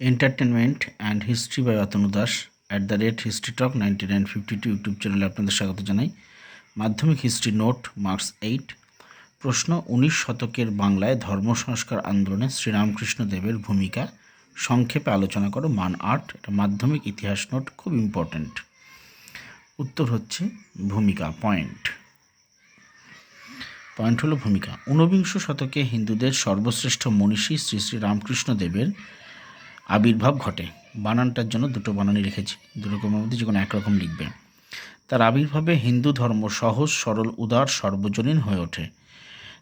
Entertainment and history by Atanu Das at the rate history talk ninety nine fifty two YouTube চ্যানেলে আপনাদের স্বাগত জানাই। মাধ্যমিক history note, marks eight. প্রশ্ন, উনিশ শতকের বাংলায় ধর্ম সংস্কার আন্দোলনে শ্রীরামকৃষ্ণ দেবের ভূমিকা। সংক্ষেপে আলোচনা করো, মান আট, এটা মাধ্যমিক ইতিহাস নোট, খুব ইম্পর্ট্যান্ট উত্তর হচ্ছে, ভূমিকা পয়েন্ট পয়েন্ট হলো ভূমিকা। ঊনবিংশ শতকে হিন্দুদের সর্বশ্রেষ্ঠ মনীষী শ্রী শ্রী রামকৃষ্ণ দেবের আবির্ভাব ঘটে। বানানটার জন্য দুটো বানানই রেখেছি। দুরকমের মধ্যে যে কোনো একরকম লিখবে তার আবির্ভাবে হিন্দু ধর্ম সহজ, সরল, উদার, সর্বজনীন হয়ে ওঠে।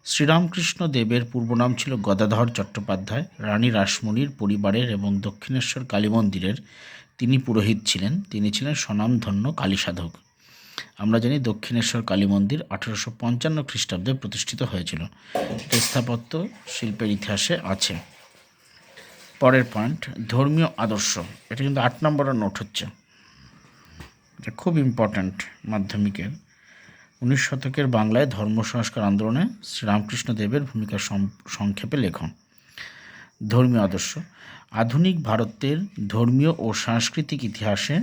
শ্রীরামকৃষ্ণ দেবের পূর্ব নাম ছিল গদাধর চট্টোপাধ্যায়। রানী রাসমণির পরিবারের এবং দক্ষিণেশ্বর কালী মন্দিরের তিনি পুরোহিত ছিলেন। তিনি ছিলেন স্বনামধন্য কালী সাধক আমরা জানি দক্ষিণেশ্বর কালী মন্দির আঠারোশো পঞ্চান্ন খ্রিস্টাব্দে প্রতিষ্ঠিত হয়েছিল। স্থাপত্য শিল্পের ইতিহাসে আছে। পরের পয়েন্ট ধর্মীয় আদর্শ। এটা কিন্তু আট নম্বরের নোট হচ্ছে। এটা খুব ইম্পর্ট্যান্ট মাধ্যমিকের। উনিশ শতকের বাংলায় ধর্ম সংস্কার আন্দোলনে শ্রীরামকৃষ্ণ দেবের ভূমিকা সংক্ষেপে লেখন ধর্মীয় আদর্শ। আধুনিক ভারতের ধর্মীয় ও সাংস্কৃতিক ইতিহাসে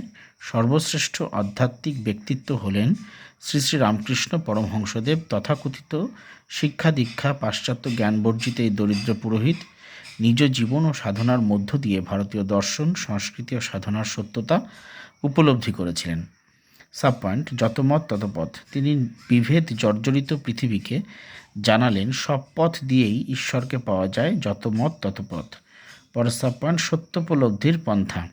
সর্বশ্রেষ্ঠ আধ্যাত্মিক ব্যক্তিত্ব হলেন শ্রী শ্রী রামকৃষ্ণ পরমহংসদেব। তথাকথিত শিক্ষা দীক্ষা, পাশ্চাত্য জ্ঞান বর্জিত এই দরিদ্র পুরোহিত নিজ জীবন ও সাধনার মধ্য দিয়ে ভারতীয় দর্শন, সংস্কৃতি ও সাধনার সত্যতা উপলব্ধি করেছিলেন। সাব পয়েন্ট, যত মত তত পথ। তিনি বিভেদ জর্জরিত পৃথিবীকে জানালেন, সব পথ দিয়েই ঈশ্বরকে পাওয়া যায়, যত মত তত পথ। পরের সাব পয়েন্ট, সত্যোপলব্ধির পন্থা।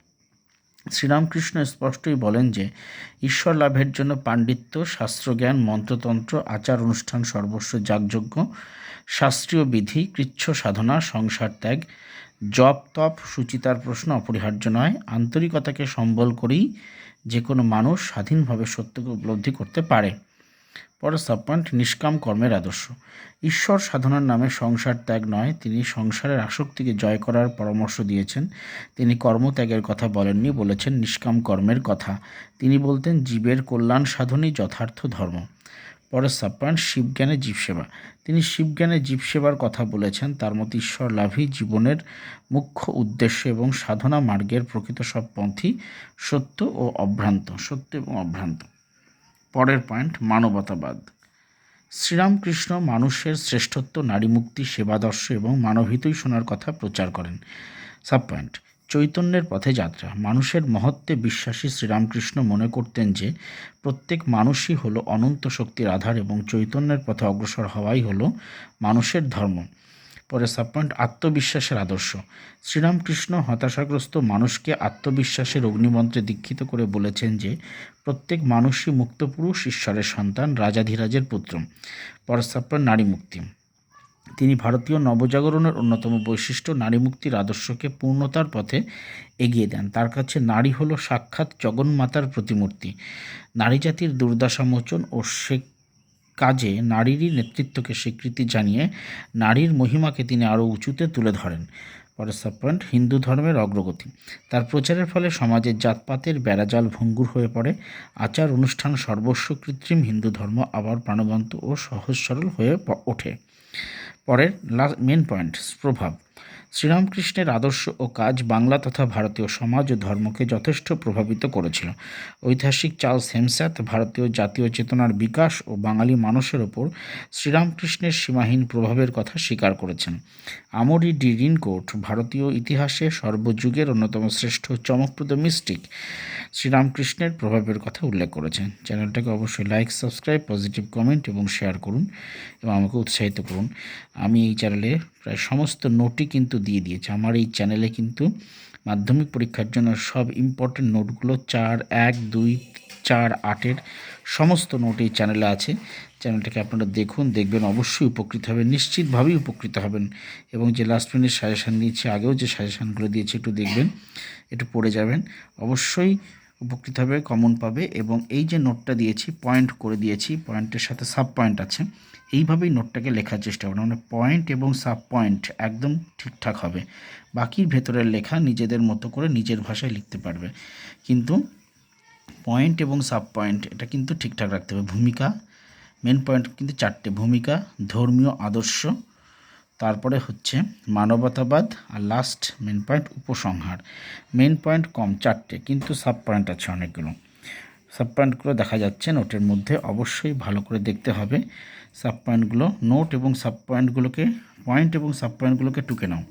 শ্রীরামকৃষ্ণ স্পষ্টই বলেন যে, ঈশ্বর লাভের জন্য পাণ্ডিত্য, শাস্ত্রজ্ঞান, মন্ত্রতন্ত্র আচার অনুষ্ঠান সর্বস্ব যাগযজ্ঞ শাস্ত্রীয় বিধি, কৃচ্ছ সাধনা, সংসার ত্যাগ, জপ, তপ, সুচিতার প্রশ্ন অপরিহার্য নয়। আন্তরিকতাকে সম্বল করেই যে কোনো মানুষ স্বাধীনভাবে সত্যকে উপলব্ধি করতে পারে। পরের সাব পয়েন্ট নিষ্কাম কর্মের আদর্শ। ঈশ্বর সাধনার নামে সংসার ত্যাগ নয়, তিনি সংসারের আসক্তিকে জয় করার পরামর্শ দিয়েছেন। তিনি কর্মত্যাগের কথা বলেননি, বলেছেন নিষ্কাম কর্মের কথা। তিনি বলতেন, জীবের কল্যাণ সাধনই যথার্থ ধর্ম। পরের সাব পয়েন্ট শিবজ্ঞানে জীবসেবা। তিনি শিবজ্ঞানে জীবসেবার কথা বলেছেন। তার মতো ঈশ্বর লাভই জীবনের মুখ্য উদ্দেশ্য এবং সাধনা মার্গের প্রকৃত সব পন্থী সত্য ও অভ্রান্ত, সত্য এবং অভ্রান্ত। পরের পয়েন্ট, মানবতাবাদ। শ্রীরামকৃষ্ণ মানুষের শ্রেষ্ঠত্ব নারী মুক্তি সেবাদর্শ এবং মানবহিতই শোনার কথা প্রচার করেন। সাব পয়েন্ট চৈতন্যের পথে যাত্রা। মানুষের মহত্বে বিশ্বাসী শ্রীরামকৃষ্ণ মনে করতেন যে, প্রত্যেক মানুষই হলো অনন্ত শক্তির আধার এবং চৈতন্যের পথে অগ্রসর হওয়াই হলো মানুষের ধর্ম। পরে সাব পয়েন্ট আত্মবিশ্বাসের আদর্শ। শ্রীরামকৃষ্ণ হতাশাগ্রস্ত মানুষকে আত্মবিশ্বাসের অগ্নিমন্ত্রে দীক্ষিত করে বলেছেন যে, প্রত্যেক মানুষই মুক্তপুরুষ, ঈশ্বরের সন্তান, রাজাধিরাজের পুত্র। পরে সাব পয়েন্ট নারী মুক্তি তিনি ভারতীয় নবজাগরণের অন্যতম বৈশিষ্ট্য নারী মুক্তির আদর্শকে পূর্ণতার পথে এগিয়ে দেন। তার কাছে নারী হলো সাক্ষাৎ জগন্মাতার প্রতিমূর্তি। নারী জাতির দুর্দশা মোচন ও সে কাজে নারীরই নেতৃত্বকে স্বীকৃতি জানিয়ে নারীর মহিমাকে তিনি আরও উঁচুতে তুলে ধরেন। পরের সাব পয়েন্ট হিন্দু ধর্মের অগ্রগতি। তার প্রচারের ফলে সমাজের জাতপাতের বেড়াজাল ভঙ্গুর হয়ে পড়ে। আচার অনুষ্ঠান সর্বস্ব কৃত্রিম হিন্দু ধর্ম আবার প্রাণবন্ত ও সহজ সরল হয়ে ওঠে। পরের মেন পয়েন্ট প্রভাব। শ্রীরামকৃষ্ণের আদর্শ ও কাজ বাংলা তথা ভারতীয় সমাজ ও ধর্মকে যথেষ্ট প্রভাবিত করেছিল। ঐতিহাসিক চার্লস হেমস্যাথ ভারতীয় জাতীয় চেতনার বিকাশ ও বাঙালি মানুষের ওপর শ্রীরামকৃষ্ণের সীমাহীন প্রভাবের কথা স্বীকার করেছেন। আমরি ডি রিনকোট ভারতীয় ইতিহাসে সর্বযুগের অন্যতম শ্রেষ্ঠ চমকপ্রদ মিস্টিক শ্রীরামকৃষ্ণের প্রভাবের কথা উল্লেখ করেছেন। চ্যানেলটাকে অবশ্যই লাইক সাবস্ক্রাইব পজিটিভ কমেন্ট এবং শেয়ার করুন এবং আমাকে উৎসাহিত করুন। আমি এই চ্যানেলে প্রায় সমস্ত নোটই কিন্তু দিয়ে দিয়েছে। আমার এই চ্যানেলে কিন্তু মাধ্যমিক পরীক্ষার জন্য সব ইম্পর্টেন্ট নোটগুলো চার, এক, দুই, চার, আটের সমস্ত নোট এই চ্যানেলে আছে। চ্যানেলটাকে আপনারা দেখুন, দেখবেন অবশ্যই উপকৃত হবেন, নিশ্চিতভাবেই উপকৃত হবেন। এবং যে লাস্ট মিনিট সাজেশান দিয়েছি, আগেও যে সাজেশানগুলো দিয়েছি, একটু দেখবেন, একটু পড়ে যাবেন। অবশ্যই উপকৃত হবে কমন পাবে এবং এই যে নোটটা দিয়েছি পয়েন্ট করে দিয়েছি পয়েন্টের সাথে সাব পয়েন্ট আছে, এইভাবেই নোটটাকে লেখার চেষ্টা করুন। মানে পয়েন্ট এবং সাব পয়েন্ট একদম ঠিকঠাক হবে। বাকির ভেতরের লেখা নিজেদের মতো করে নিজের ভাষায় লিখতে পারবে। কিন্তু পয়েন্ট এবং সাব পয়েন্ট এটা কিন্তু ঠিকঠাক রাখতে হবে। ভূমিকা মেন পয়েন্ট কিন্তু চারটে। ভূমিকা, ধর্মীয়, আদর্শ তারপরে হচ্ছে মানবতাবাদ আর লাস্ট মেন পয়েন্ট উপসংহার। মেন পয়েন্ট কম চারটে, কিন্তু সাব পয়েন্ট আছে অনেকগুলো। সাব পয়েন্টগুলো দেখা যাচ্ছে নোটের মধ্যে, অবশ্যই ভালো করে দেখতে হবে। সাব পয়েন্টগুলো নোট এবং সাব পয়েন্টগুলোকে পয়েন্ট এবং সাব পয়েন্টগুলোকে টুকে নাও।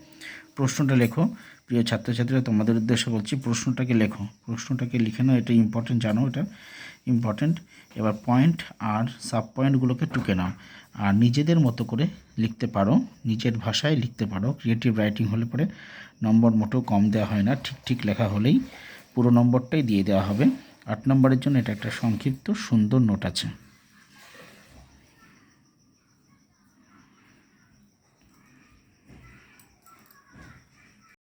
প্রশ্নটা লেখো। প্রিয় ছাত্রছাত্রীরা, তোমাদের উদ্দেশ্যে বলছি, প্রশ্নটাকে লেখো। প্রশ্নটাকে লিখে নাও, এটা ইম্পর্টেন্ট জানো এটা? ইম্পর্টেন্ট এবার পয়েন্ট আর সাব পয়েন্টগুলোকে টুকে নাও। আর নিজেদের মতো করে লিখতে পারো, নিজের ভাষায় লিখতে পারো। ক্রিয়েটিভ রাইটিং হলে পরে নম্বর মোটেও কম দেওয়া হয় না, ঠিক ঠিক লেখা হলেই পুরো নম্বরটাই দিয়ে দেওয়া হবে। আট নম্বরের জন্য এটা একটা সংক্ষিপ্ত, সুন্দর নোট আছে।